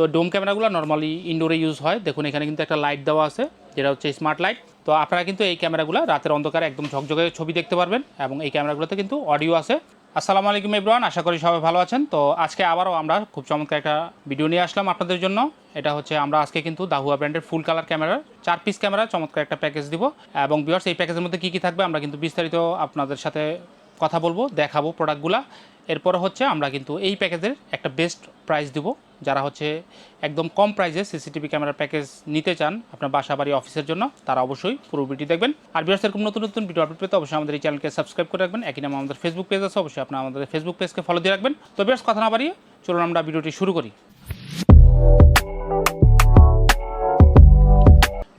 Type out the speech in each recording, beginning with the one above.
তো ডোম ক্যামেরাগুলো normally ইনডোরে use হয়। দেখুন, এখানে কিন্তু একটা লাইট দেওয়া আছে, যেটা হচ্ছে স্মার্ট লাইট তো আপনারা কিন্তু এই ক্যামেরাগুলো রাতের অন্ধকারে একদম ঝকঝকে ছবি দেখতে পারবেন এবং এই ক্যামেরাগুলোতে কিন্তু অডিও আছে। আসসালামু আলাইকুম ইব্রান আশা করি সবাই ভালো আছেন। তো আজকে আবারও আমরা খুব চমৎকার একটা ভিডিও নিয়ে আসলাম আপনাদের জন্য। এটা হচ্ছে আমরা আজকে কিন্তু দাহুয়া ব্র্যান্ডের ফুল কালার ক্যামেরা চার পিস ক্যামেরা চমৎকার একটা প্যাকেজ দিব। এবং বিয়ার্স এই প্যাকেজের মধ্যে কী কী থাকবে আমরা কিন্তু বিস্তারিত আপনাদের সাথে কথা বলব, দেখাবো প্রোডাক্টগুলা এরপর হচ্ছে আমরা কিন্তু এই প্যাকেজের একটা বেস্ট প্রাইস দিব, যারা হচ্ছে একদম কম প্রাইসে সিসিটিভি ক্যামেরার প্যাকেজ নিতে চান আপনার বাসা বাড়ি অফিসের জন্য, তারা অবশ্যই পুরো ভিডিও দেখবেন। আর বিয়ার্স এরকম নতুন নতুন ভিডিও আপডেট পেতে অবশ্যই আমাদের এই চ্যানেলকে সাবস্ক্রাইব করে রাখবেন। একই নামে আমাদের ফেসবুক পেজ আছে, অবশ্যই আপনার আমাদের ফেসবুক পেজকে ফলো দিয়ে রাখবেন। তো বিয়ার্স কথা না বাড়িয়ে চলুন আমরা ভিডিওটি শুরু করি।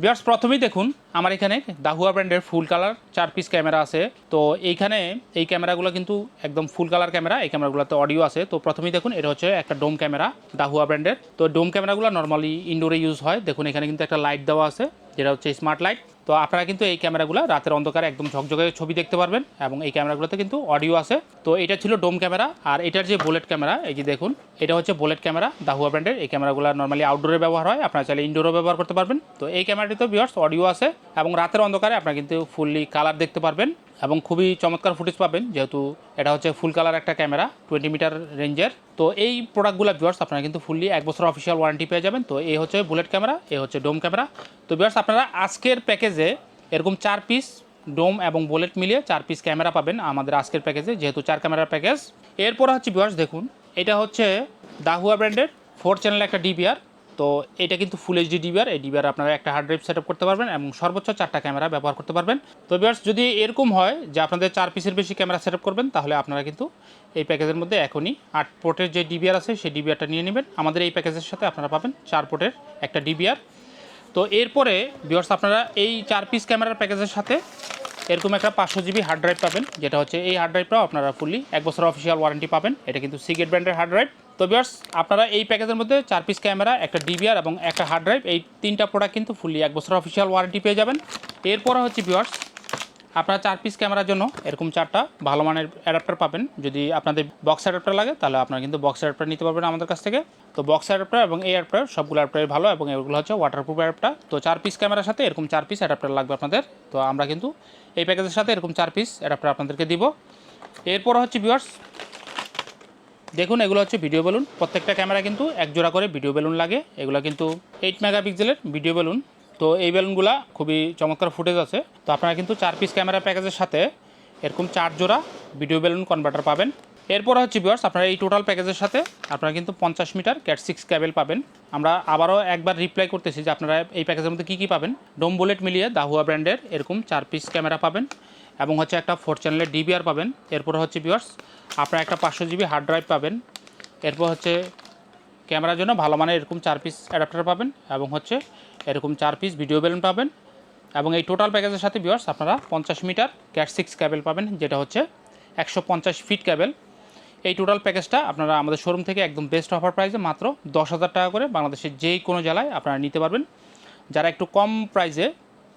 বিয়ার্স প্রথমেই দেখুন আমার এখানে দাহুয়া ব্র্যান্ডের ফুল কালার, চার পিস ক্যামেরা আছে। তো এইখানে এই ক্যামেরাগুলো কিন্তু একদম ফুল কালার ক্যামেরা এই ক্যামেরাগুলোতে অডিও আছে। তো প্রথমেই দেখুন, এটা হচ্ছে একটা ডোম ক্যামেরা দাহুয়া ব্র্যান্ডের। তো ডোম ক্যামেরাগুলো নর্মালি ইনডোরে ইউজ হয়। দেখুন, এখানে কিন্তু একটা লাইট দেওয়া আছে, যেটা হচ্ছে স্মার্ট লাইট তো আপনারা কিন্তু এই ক্যামেরাগুলো রাতের অন্ধকারে একদম ঝকঝকে ছবি দেখতে পারবেন এবং এই ক্যামেরাগুলোতে কিন্তু অডিও আছে। তো এটা ছিল ডোম ক্যামেরা আর এটার যে বুলেট ক্যামেরা, এই যে দেখুন, এটা হচ্ছে বুলেট ক্যামেরা দাহুয়া ব্র্যান্ডের। এই ক্যামেরাগুলো নর্মালি আউটডোরে ব্যবহার হয়, আপনারা চাইলে ইনডোরও ব্যবহার করতে পারবেন। তো এই ক্যামেরাটিতে বিয়ার্স অডিও আছে এবং রাতের অন্ধকারে আপনারা কিন্তু ফুললি কালার দেখতে পারবেন। এবং খুবই চমৎকার ফুটেজ পাবেন, যেহেতু এটা হচ্ছে ফুল কালার একটা ক্যামেরা টোয়েন্টি মিটার রেঞ্জের তো এই প্রোডাক্টগুলো ভিউয়ার্স আপনারা কিন্তু ফুললি এক বছর অফিসিয়াল ওয়ারেন্টি পেয়ে যাবেন। তো এই হচ্ছে বুলেট ক্যামেরা এ হচ্ছে ডোম ক্যামেরা তো ভিউয়ার্স আপনারা আজকের প্যাকেজে এরকম চার পিস ডোম এবং বুলেট মিলিয়ে চার পিস ক্যামেরা পাবেন আমাদের আজকের প্যাকেজে যেহেতু চার ক্যামেরার প্যাকেজ এরপর হচ্ছে ভিউয়ার্স দেখুন, এটা হচ্ছে দাহুয়া ব্র্যান্ডের ফোর চ্যানেল একটা ডিবিআর তো এটা কিন্তু ফুল এইচডি ডিবিআর এই ডিবিআর আপনারা একটা হার্ড ড্রাইভ সেট করতে পারবেন এবং সর্বোচ্চ চারটা ক্যামেরা ব্যবহার করতে পারবেন। তো বিয়ার্স যদি এরকম হয় যে আপনাদের চার পিসের বেশি ক্যামেরা সেট করবেন, তাহলে আপনারা কিন্তু এই প্যাকেজের মধ্যে এখনই আট পোর্টের যে ডিবিআর আছে, সেই ডিবিআরটা নিয়ে নেবেন। আমাদের এই প্যাকেজের সাথে আপনারা পাবেন চার পোর্টের একটা ডিবিআর তো এরপরে বিয়ার্স আপনারা এই চার পিস ক্যামেরার প্যাকেজের সাথে এরকম একটা পাঁচশো জিবি হার্ড ড্রাইভ পাবেন, যেটা হচ্ছে এই হার্ড ড্রাইভটাও আপনারা ফুললি এক বছর অফিসিয়াল ওয়ারেন্টি পাবেন। এটা কিন্তু সিগেট ব্র্যান্ডের হার্ড ড্রাইভ তো বিয়ার্স আপনারা এই প্যাকেজের মধ্যে চার পিস ক্যামেরা একটা ডিবিআর এবং একটা হার্ড ড্রাইভ এই তিনটা প্রোডাক্ট কিন্তু ফুললি এক বছর অফিসিয়াল ওয়ারেন্টি পেয়ে যাবেন। এরপরে হচ্ছে বিয়ার্স আপনারা চার পিস ক্যামেরার জন্য এরকম চারটা ভালো মানের অ্যাডাপ্টার পাবেন। যদি আপনাদের বক্স অ্যাডাপ্টার লাগে, তাহলে আপনারা কিন্তু বক্স অ্যাডাপ্টার নিতে পারবেন আমাদের কাছ থেকে। তো বক্স অ্যাডাপ্টার এবং এই অ্যাডাপ্টার সবগুলো অ্যাডাপ্টার ভালো এবং এগুলো হচ্ছে ওয়াটারপ্রুফ অ্যাডাপ্টার তো চার পিস ক্যামেরার সাথে এরকম চার পিস অ্যাডাপ্টার লাগবে আপনাদের। তো আমরা কিন্তু এই প্যাকেজের সাথে এরকম চার পিস অ্যাডাপ্টার আপনাদেরকে দিব। এরপর হচ্ছে ভিউয়ার্স দেখুন এগুলো হচ্ছে ভিডিও বেলুন প্রত্যেকটা ক্যামেরা কিন্তু এক জোড়া করে ভিডিও বেলুন লাগে। এগুলো কিন্তু এইট মেগাপিক্সেলের ভিডিও বেলুন তো এই বেলুনগুলো খুবই চমৎকার ফুটেজ আছে। তো আপনারা কিন্তু চার পিস ক্যামেরা প্যাকেজের সাথে এরকম চার জোড়া ভিডিও বেলুন কনভার্টার পাবেন। এরপর হচ্ছে বিয়ার্স আপনারা এই টোটাল প্যাকেজের সাথে আপনারা কিন্তু পঞ্চাশ মিটার ক্যাট সিক্স ক্যাবেল পাবেন। আমরা আবারও একবার রিপ্লাই করতেছি যে আপনারা এই প্যাকেজের মধ্যে কী কী পাবেন। ডোম বুলেট মিলিয়ে দাহুয়া ব্র্যান্ডের এরকম চার পিস ক্যামেরা পাবেন এবং হচ্ছে একটা ফোর চ্যানেলের ডিবিআর পাবেন। এরপর হচ্ছে বিয়ার্স আপনারা একটা পাঁচশো জিবি হার্ড ড্রাইভ পাবেন। এরপর হচ্ছে ক্যামেরার জন্য ভালো মানের এরকম চার পিস অ্যাডাপ্টার পাবেন এবং হচ্ছে এরকম চার পিস ভিডিও বেলুন পাবেন। এবং এই টোটাল প্যাকেজের সাথে বিয়ার্স আপনারা পঞ্চাশ মিটার ক্যাট সিক্স ক্যাবেল পাবেন, যেটা হচ্ছে একশো পঞ্চাশ ফিট ক্যাবেল এই টোটাল প্যাকেজটা আপনারা আমাদের শোরুম থেকে একদম বেস্ট অফার প্রাইসে মাত্র দশ হাজার টাকা করে বাংলাদেশের যেই কোনো জেলায় আপনারা নিতে পারবেন। যারা একটু কম প্রাইসে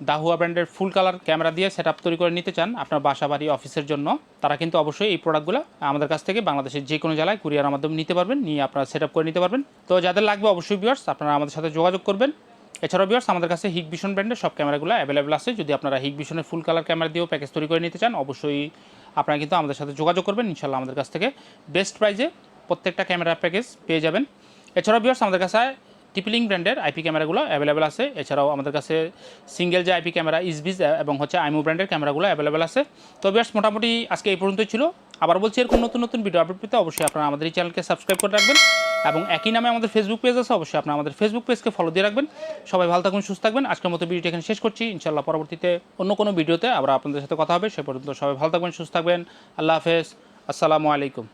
দাহুয়া ব্র্যান্ডের ফুল কালার ক্যামেরা দিয়ে সেট তৈরি করে নিতে চান আপনার বাসা, বাড়ি অফিসের জন্য, তারা কিন্তু অবশ্যই এই প্রোডাক্টগুলো আমাদের কাছ থেকে বাংলাদেশের যে কোনো জেলায় কুরিয়ার মাধ্যমে নিতে পারবেন, নিয়ে আপনারা সেট করে নিতে পারবেন। তো যাদের লাগবে, অবশ্যই বিয়ার্স আপনারা আমাদের সাথে যোগাযোগ করবেন। এছাড়াও বিয়ার্স আমাদের কাছে হিগ ভিশন ব্র্যান্ডের সব ক্যামেরাগুলো অ্যাভেলেবেল আছে। যদি আপনারা হিগ ভিশনের ফুল কালার ক্যামেরা দিয়েও প্যাকেজ তৈরি করে নিতে চান, অবশ্যই আপনারা কিন্তু আমাদের সাথে যোগাযোগ করবেন। ইনশাল্লাহ আমাদের কাছ থেকে বেস্ট প্রাইজে প্রত্যেকটা ক্যামেরা প্যাকেজ পেয়ে যাবেন। এছাড়াও বিয়ার্স আমাদের কাছে টিপিলিং ব্র্যান্ডের আইপি ক্যামেরাগুলো অ্যাভেলেবেল আছে। এছাড়াও আমাদের কাছে সিঙ্গেল যে আইপি ক্যামেরা ইসবিজ এবং হচ্ছে আইমো ব্র্যান্ডের ক্যামেরাগুলো অ্যাভেলেবেল আছে। তো বিয়ার্স মোটামুটি আজকে এই পর্যন্তই ছিল। আবার বলছি, এরকম নতুন নতুন ভিডিও আপডেট পেতে অবশ্যই আপনারা আমাদের এই চ্যানেলকে সাবস্ক্রাইব করে রাখবেন। এবং একই নামে আমাদের ফেসবুক পেজ আছে, অবশ্যই আপনারা আমাদের ফেসবুক পেজকে ফলো দিয়ে রাখবেন। সবাই ভালো থাকুন, সুস্থ থাকবেন। আজকের মতো ভিডিওটি এখানে শেষ করছি। ইনশাল্লাহ পরবর্তীতে অন্য কোনো ভিডিওতে আবার আপনাদের সাথে কথা হবে। সে পর্যন্ত সবাই ভালো থাকবেন, সুস্থ থাকবেন। আল্লাহ হাফেজ। আসসালামু আলাইকুম।